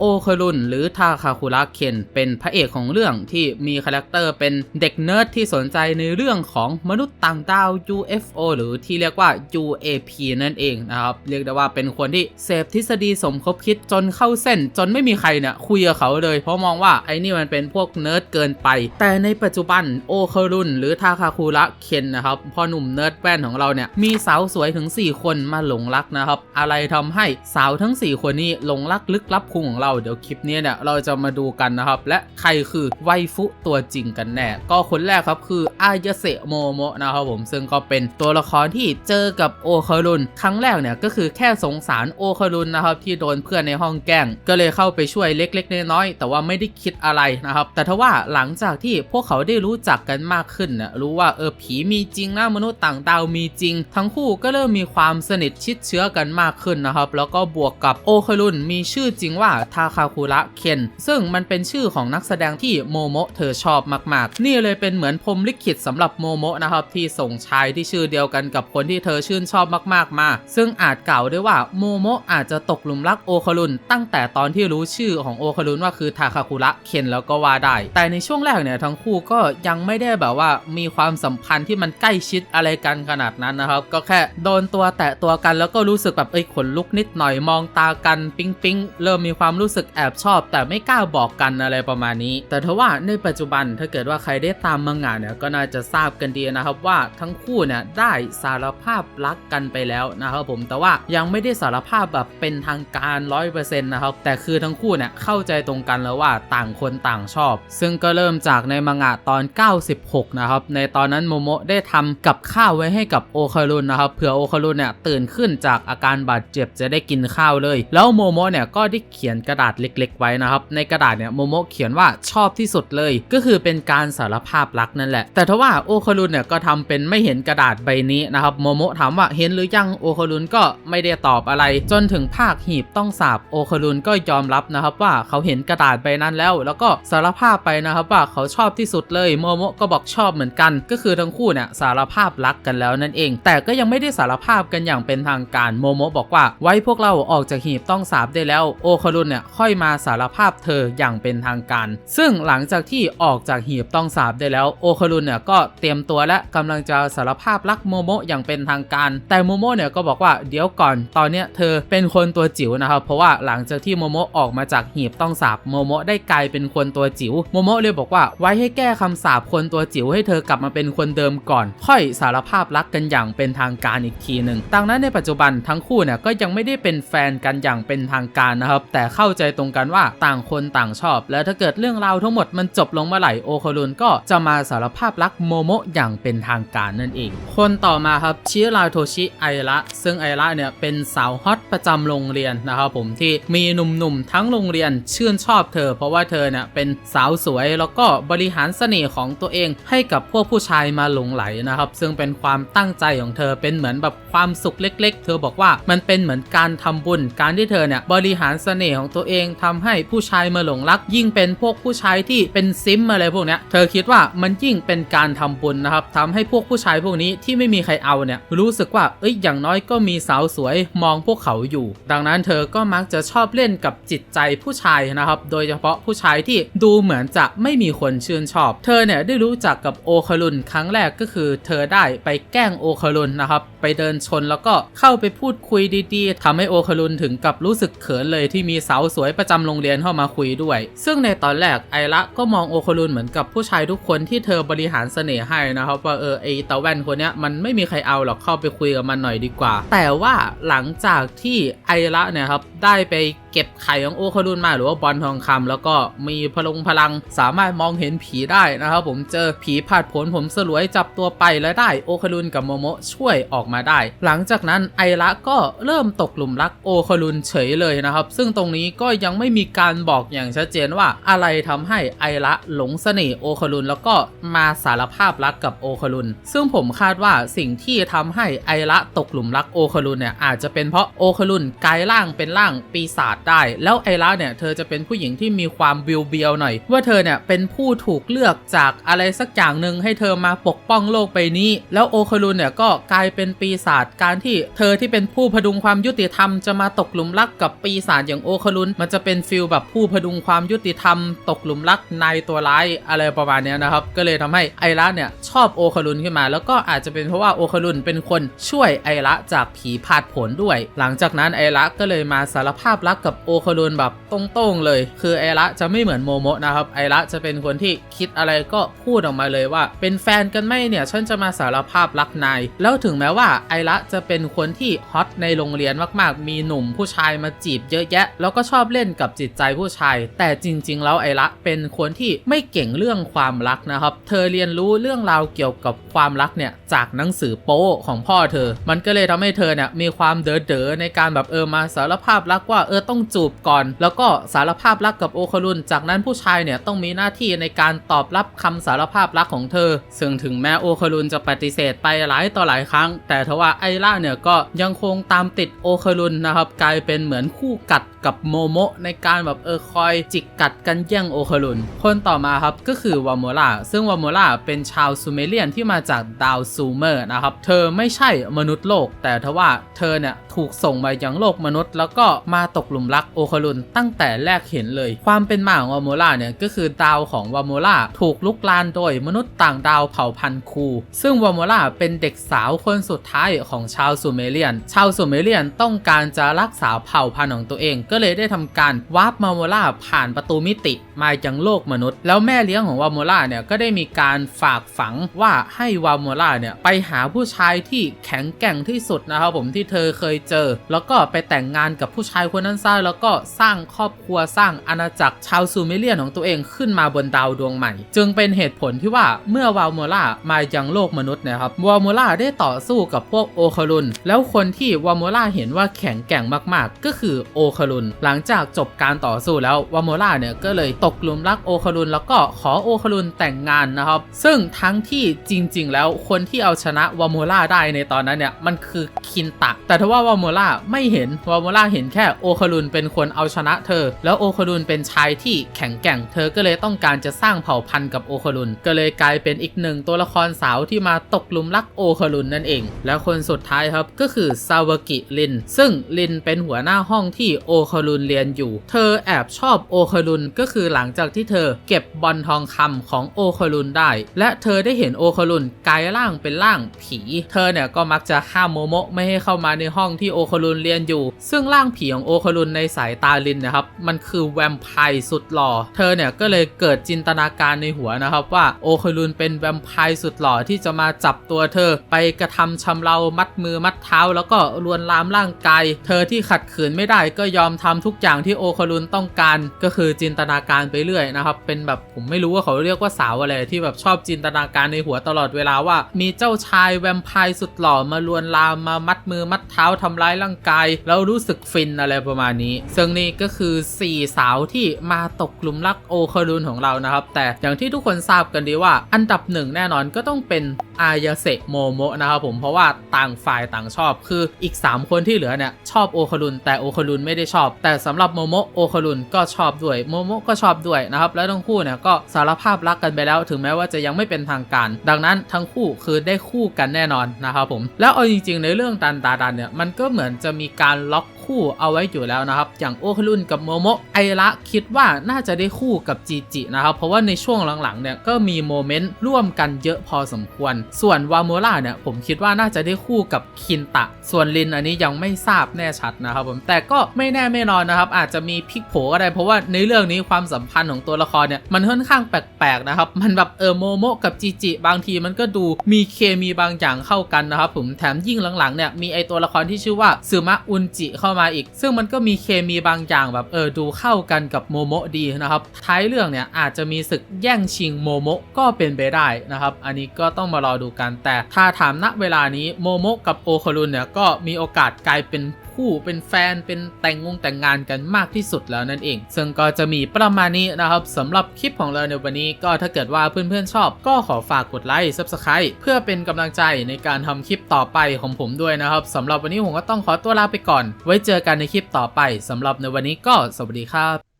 โอเครุนหรือทาคาคุระเคนเป็นพระเอกของเรื่องที่มีคาแรคเตอร์เป็นเด็กเนิร์ดที่สนใจในเรื่องของมนุษย์ต่างดาว UFO หรือที่เรียกว่า UAP นั่นเองนะครับ เรียกได้ว่าเป็นคนที่เสพทฤษฎีสมคบคิดจนเข้าเส้น จนไม่มีใครเนี่ยคุยกับเขาเลย เพราะมองว่าไอ้นี่มันเป็นพวกเนิร์ดเกินไป แต่ในปัจจุบันโอเครุนหรือทาคาคุระเคนนะครับพ่อหนุ่มเนิร์ดแว่นของเราเนี่ยมีสาวสวยถึง 4 คนมาหลงรักนะครับอะไรทำให้สาวทั้ง 4 คนนี้หลงรักลึกลับคุงของเราเดี๋ยวคลิปนี้เนี่ยเราจะมาดูกันนะครับ และใครคือไวฟุตัวจริงกันแน่ ก็คนแรกครับคืออายเซโมโมะนะครับผมซึ่งก็เป็นตัวละครที่เจอกับโอคารุนครั้งแรกเนี่ยก็คือแค่สงสารโอคารุนนะครับที่โดนเพื่อนในห้องแกล้งก็เลยเข้าไปช่วยเล็กๆน้อยๆแต่ว่าไม่ได้คิดอะไรนะครับ แต่ทว่าหลังจากที่พวกเขาได้รู้จักกันมากขึ้นนะรู้ว่าเออผีมีจริงนะมนุษย์ต่างดาวมีจริง ทั้งคู่ก็เริ่มมีความสนิทชิดเชื้อกันมากขึ้นนะครับ แล้วก็บวกกับโอคารุนมีชื่อจริงว่าทาคาคุระเคนซึ่งมันเป็นชื่อของนักแสดงที่โมโมะเธอชอบมาก ๆ นี่เลยเป็นเหมือนพรมลิขิตสำหรับโมโมะนะครับที่ส่งชายที่ชื่อเดียวกันกับคนที่เธอชื่นชอบมากๆมา ซึ่งอาจกล่าวได้ว่าโมโมะอาจจะตกหลุมรักโอคารุนตั้งแต่ตอนที่รู้ชื่อของโอคารุนว่าคือทาคาคุระเคนแล้วก็ว่าได้ แต่ในช่วงแรกเนี่ยทั้งคู่ก็ยังไม่ได้แบบว่ามีความสัมพันธ์ที่มันใกล้ชิดอะไรกันขนาดนั้นนะครับ ก็แค่โดนตัวแตะตัวกันแล้วก็รู้สึกแบบเอ้ยขนลุกนิดหน่อยมองตากันปิ๊งปิ๊งเริ่มมีความรูู้้สึกแอบชอบ แต่ไม่กล้าบอกกันอะไรประมาณนี้ แต่ทว่าในปัจจุบันถ้าเกิดว่าใครได้ตามมังงะเนี่ยก็น่าจะทราบกันดีนะครับว่าทั้งคู่เนี่ยได้สารภาพรักกันไปแล้วนะครับผมแต่ว่ายังไม่ได้สารภาพแบบเป็นทางการ100%นต์นะครับแต่คือทั้งคู่เนี่ยเข้าใจตรงกันแล้วว่าต่างคนต่างชอบ ซึ่งก็เริ่มจากในมังงะตอน 96 นะครับในตอนนั้นโมโมะได้ทำกับข้าวไว้ให้กับโอคารุนนะครับเผื่อโอคารุนเนี่ยตื่นขึ้นจากอาการบาดเจ็บจะได้กินข้าวเลย แล้วโมโมะเนี่ยก็ได้เขียนกระระดาษเล็ก ๆ ไว้นะครับ ในกระดาษเนี่ยโมโมะเขียนว่าชอบที่สุดเลย ก็คือเป็นการสารภาพรักนั่นแหละ แต่ทว่าโอคารุนเนี่ยก็ทำเป็นไม่เห็นกระดาษใบนี้นะครับโมโมะถามว่าเห็นหรือยังโอคารุนก็ไม่ได้ตอบอะไร จนถึงภาคหีบต้องสาบโอคารุนก็ยอมรับนะครับว่าเขาเห็นกระดาษใบนั้นแล้ว แล้วก็สารภาพไปนะครับว่าเขาชอบที่สุดเลยโมโมะก็บอกชอบเหมือนกัน ก็คือทั้งคู่เนี่ยสารภาพรักกันแล้วนั่นเอง แต่ก็ยังไม่ได้สารภาพกันอย่างเป็นทางการโมโมะบอกว่าไว้พวกเราออกจากหีบต้องสาบได้แล้วโอคารุนเนี่ยค่อยมาสารภาพเธออย่างเป็นทางการ ซึ่งหลังจากที่ออกจากหีบต้องสาบได้แล้วโอคารุนเนี่ยก็เตรียมตัวและกำลังจะสารภาพรักโมโมะอย่างเป็นทางการ แต่โมโมะเนี่ยก็บอกว่าเดี๋ยวก่อนตอนเนี้ยเธอเป็นคนตัวจิ๋วนะครับ เพราะว่าหลังจากที่โมโมะออกมาจากหีบต้องสาบโมโมะได้กลายเป็นคนตัวจิ๋วโมโมะเลยบอกว่าไว้ให้แก้คำสาปคนตัวจิ๋วให้เธอกลับมาเป็นคนเดิมก่อน ค่อยสารภาพรักกันอย่างเป็นทางการอีกทีหนึ่งดังนั้นในปัจจุบันทั้งคู่เนี่ยก็ยังไม่ได้เป็นแฟนกันอย่างเป็นทางการนะครับ แต่เข้าาใจตรงกันว่าต่างคนต่างชอบ แล้วถ้าเกิดเรื่องราวทั้งหมดมันจบลงเมื่อไหร่โอคารุนก็จะมาสารภาพรักโมโมะอย่างเป็นทางการนั่นเอง คนต่อมาครับชิราโทชิไอระซึ่งไอระเนี่ยเป็นสาวฮอตประจำโรงเรียนนะครับผมที่มีหนุ่มๆทั้งโรงเรียนชื่นชอบเธอ เพราะว่าเธอเนี่ยเป็นสาวสวยแล้วก็บริหารเสน่ห์ของตัวเองให้กับพวกผู้ชายมาหลงไหลนะครับ ซึ่งเป็นความตั้งใจของเธอเป็นเหมือนแบบความสุขเล็ก ๆ เธอบอกว่ามันเป็นเหมือนการทำบุญการที่เธอเนี่ยบริหารเสน่ห์ของตัวเองทำให้ผู้ชายมาหลงรัก ยิ่งเป็นพวกผู้ชายที่เป็นซิมอะไรพวกเนี้ยเธอคิดว่ามันยิ่งเป็นการทำบุญนะครับทำให้พวกผู้ชายพวกนี้ที่ไม่มีใครเอาเนี่ยรู้สึกว่าเอ้ยอย่างน้อยก็มีสาวสวยมองพวกเขาอยู่ ดังนั้นเธอก็มักจะชอบเล่นกับจิตใจผู้ชายนะครับ โดยเฉพาะผู้ชายที่ดูเหมือนจะไม่มีคนชื่นชอบ เธอเนี่ยได้รู้จักกับโอคารุนครั้งแรกก็คือ เธอได้ไปแกล้งโอคารุนนะครับ ไปเดินชนแล้วก็เข้าไปพูดคุยดีๆทำให้โอคารุนถึงกับรู้สึกเขินเลยที่มีสาวสวยประจำโรงเรียนเข้ามาคุยด้วย ซึ่งในตอนแรกไอระก็มองโอคลุนเหมือนกับผู้ชายทุกคนที่เธอบริหารเสน่ห์ให้นะครับว่าเออไอตาแว่นคนเนี้ยมันไม่มีใครเอาหรอกเข้าไปคุยกับมันหน่อยดีกว่า แต่ว่าหลังจากที่ไอระเนี่ยครับได้ไป เก็บไข่ของโอคารุนมาหรือว่าบอลทองคำแล้วก็มีพลงพลังสามารถมองเห็นผีได้นะครับผมเจอผีผาดผลผมสลวยจับตัวไปแล้วได้โอคารุนกับโมโมะช่วยออกมาได้ หลังจากนั้นไอระก็เริ่มตกหลุมรักโอคารุนเฉยเลยนะครับ ซึ่งตรงนี้ก็ยังไม่มีการบอกอย่างชัดเจนว่าอะไรทำให้ไอระหลงเสน่ห์โอคารุนแล้วก็มาสารภาพรักกับโอคารุนซึ่งผมคาดว่าสิ่งที่ทำให้ไอระตกหลุมรักโอคารุนเนี่ยอาจจะเป็นเพราะโอคารุนกลายร่างเป็นร่างปีศาจได้ แล้วไอระเนี่ยเธอจะเป็นผู้หญิงที่มีความเบียวๆหน่อย ว่าเธอเนี่ยเป็นผู้ถูกเลือกจากอะไรสักอย่างหนึ่งให้เธอมาปกป้องโลกใบนี้ แล้วโอคารุนเนี่ยก็กลายเป็นปีศาจการที่เธอที่เป็นผู้พดุงความยุติธรรมจะมาตกหลุมรักกับปีศาจอย่างโอคารุนมันจะเป็นฟิลแบบผู้พดุงความยุติธรรม ตกหลุมรักในตัวร้ายอะไรประมาณนี้นะครับก็เลยทำให้ไอระเนี่ยชอบโอคารุนขึ้นมา แล้วก็อาจจะเป็นเพราะว่าโอคารุนเป็นคนช่วยไอระจากผีผาดผลด้วย หลังจากนั้นไอระก็เลยมาสารภาพรักกับโอคารุนแบบตรงๆเลย คือไอระจะไม่เหมือนโมโมะนะครับไอระจะเป็นคนที่คิดอะไรก็พูดออกมาเลยว่า เป็นแฟนกันไหมเนี่ยฉันจะมาสารภาพรักนายแล้วถึงแม้ว่าไอระจะเป็นคนที่ฮอตในโรงเรียนมากๆ มีหนุ่มผู้ชายมาจีบเยอะแยะ แล้วก็ชอบเล่นกับจิตใจผู้ชาย แต่จริง ๆ แล้วไอระเป็นคนที่ไม่เก่งเรื่องความรักนะครับ เธอเรียนรู้เรื่องราวเกี่ยวกับความรักเนี่ยจากหนังสือโป๊ของพ่อเธอ มันก็เลยทำให้เธอเนี่ยมีความเด๋อๆในการแบบเออมาสารภาพรักว่าเออต้องจูบก่อน แล้วก็สารภาพรักกับโอคารุน จากนั้นผู้ชายเนี่ยต้องมีหน้าที่ในการตอบรับคำสารภาพรักของเธอ ซึ่งถึงแม้โอคารุนจะปฏิเสธไปหลายต่อหลายครั้ง แต่ทว่าไอล่าเนี่ยก็ยังคงตามติดโอคารุนนะครับกลายเป็นเหมือนคู่กัดกับโมโมะในการแบบเออคอยจิกกัดกันแย่งโอคารุน คนต่อมาครับก็คือวาโมล่าซึ่งวาโมล่าเป็นชาวซูเมเรียนที่มาจากดาวซูเมอร์นะครับ เธอไม่ใช่มนุษย์โลก แต่ทว่าเธอเนี่ยถูกส่งมายังโลกมนุษย์ แล้วก็มาตกหลุมรักโอคารุนตั้งแต่แรกเห็นเลย ความเป็นมาของวาโมล่าเนี่ยก็คือดาวของวาโมล่าถูกลุกลานโดยมนุษย์ต่างดาวเผ่าพันธุ์คู ซึ่งวาโมล่าเป็นเด็กสาวคนสุดท้ายของชาวซูเมเรียน ชาวซูเมเรียนต้องการจะรักษาเผ่าพันธุ์ของตัวเอง ก็เลยได้ทำการวาร์ปมาโมล่าผ่านประตูมิติ มายังโลกมนุษย์ แล้วแม่เลี้ยงของวาโมล่าเนี่ยก็ได้มีการฝากฝังว่าให้วาโมล่าเนี่ยไปหาผู้ชายที่แข็งแกร่งที่สุดนะครับผมที่เธอเคยเจอ แล้วก็ไปแต่งงานกับผู้ชายคนนั้นซะแล้วก็สร้างครอบครัวสร้างอาณาจักรชาวซูเมเรียนของตัวเองขึ้นมาบนดาวดวงใหม่ จึงเป็นเหตุผลที่ว่าเมื่อวาโมล่ามายังโลกมนุษย์นะครับวาโมล่าได้ต่อสู้กับพวกโอคารุนแล้วคนที่วาโมล่าเห็นว่าแข็งแกร่งมากๆ ก็คือโอคารุนหลังจากจบการต่อสู้แล้ววาโมล่าเนี่ยก็เลยตกหลุมรักโอคารุนแล้วก็ขอโอคารุนแต่งงานนะครับ ซึ่งทั้งที่จริง ๆ แล้วคนที่เอาชนะวาโมล่าได้ในตอนนั้นเนี่ยมันคือคินตะ แต่ทว่าวาโมล่าไม่เห็นวาโมล่าเห็นแค่โอคารุนเป็นคนเอาชนะเธอ แล้วโอคารุนเป็นชายที่แข็งแกร่ง เธอก็เลยต้องการจะสร้างเผ่าพันธุ์กับโอคารุนก็เลยกลายเป็นอีกหนึ่งตัวละครสาวที่มาตกหลุมรักโอคารุนนั่นเอง แล้วคนสุดท้ายครับก็คือซาวากิลิน ซึ่งลินเป็นหัวหน้าห้องที่โอคารุนเรียนอยู่ เธอแอบชอบโอคารุนก็คือหลังจากที่เธอเก็บบอลทองคำของโอคารุนได้ และเธอได้เห็นโอคารุนกลายร่างเป็นร่างผี เธอเนี่ยก็มักจะห้ามโมโมะไม่ให้เข้ามาในห้องที่โอคารุนเรียนอยู่ ซึ่งร่างผีของโอคารุนในสายตาลินนะครับมันคือแวมไพร์สุดหล่อ เธอเนี่ยก็เลยเกิดจินตนาการในหัวนะครับว่าโอคารุนเป็นแวมไพร์สุดหล่อที่จะมาจับตัวเธอไปกระทำชำเรามัดมือมัดเท้า แล้วก็ลวนลามร่างกาย เธอที่ขัดขืนไม่ได้ก็ยอมทำทุกอย่างที่โอคารุนต้องการ ก็คือจินตนาการไปเรื่อยนะครับเป็นแบบผมไม่รู้ว่าเขาเรียกว่าสาวอะไรที่แบบชอบจินตนาการในหัวตลอดเวลาว่า มีเจ้าชายแวมไพร์สุดหล่อมาลวนลามมามัดมือมัดเท้าทำร้ายร่างกายแล้วรู้สึกฟินอะไรประมาณนี้ ซึ่งนี่ก็คือ 4 สาวที่มาตกกลุ่มรักโอคารุนของเรานะครับ แต่อย่างที่ทุกคนทราบกันดีว่า อันดับหนึ่งแน่นอนก็ต้องเป็นอายาเซโมโมะนะครับผมเพราะว่าต่างฝ่ายต่างชอบ คืออีก 3 คนที่เหลือเนี่ยชอบโอคารุนแต่โอคารุนไม่ได้ชอบ แต่สำหรับโมโมะโอคารุนก็ชอบด้วยโมโมะก็ชอบด้วยนะครับ แล้วทั้งคู่เนี่ยก็สารภาพรักกันไปแล้ว ถึงแม้ว่าจะยังไม่เป็นทางการ ดังนั้นทั้งคู่คือได้คู่กันแน่นอนนะครับผม แล้วเอาจริงๆ ในเรื่องตันตาดันเนี่ยมันก็เหมือนจะมีการล็อก คู่เอาไว้อยู่แล้วนะครับ อย่างโอคารุนกับโมโมะไอระคิดว่าน่าจะได้คู่กับจีจินะครับ เพราะว่าในช่วงหลังๆเนี่ยก็มีโมเมนต์ร่วมกันเยอะพอสมควร ส่วนวาโมล่าเนี่ยผมคิดว่าน่าจะได้คู่กับคินตะ ส่วนลินอันนี้ยังไม่ทราบแน่ชัดนะครับผมแต่ก็ไม่แน่ไม่นอนนะครับ อาจจะมีพลิกโผก็ได้เพราะว่าในเรื่องนี้ความสัมพันธ์ของตัวละครเนี่ยมันค่อนข้างแปลกๆนะครับมันแบบเออโมโมะกับจีจิบางทีมันก็ดูมีเคมีบางอย่างเข้ากันนะครับผมแถมยิ่งหลังๆเนี่ยมีไอตัวละครที่ชื่อว่าซึมะอุนจิเข้ามาอีก ซึ่งมันก็มีเคมีบางอย่างแบบเออดูเข้ากันกับโมโมะดีนะครับ ท้ายเรื่องเนี่ยอาจจะมีศึกแย่งชิงโมโมะก็เป็นไปได้นะครับ อันนี้ก็ต้องมารอดูกันแต่ถ้าถามณเวลานี้โมโมะกับโอคารุนเนี่ยก็มีโอกาสกลายเป็น คู่เป็นแฟนเป็นแต่งงงแต่งงานกันมากที่สุดแล้วนั่นเอง ซึ่งก็จะมีประมาณนี้นะครับสำหรับคลิปของเราในวันนี้ก็ถ้าเกิดว่าเพื่อนๆชอบก็ขอฝากกดไลค์ Subscribe เพื่อเป็นกำลังใจในการทำคลิปต่อไปของผมด้วยนะครับสำหรับวันนี้ผมก็ต้องขอตัวลาไปก่อน ไว้เจอกันในคลิปต่อไปสำหรับในวันนี้ก็สวัสดีครับ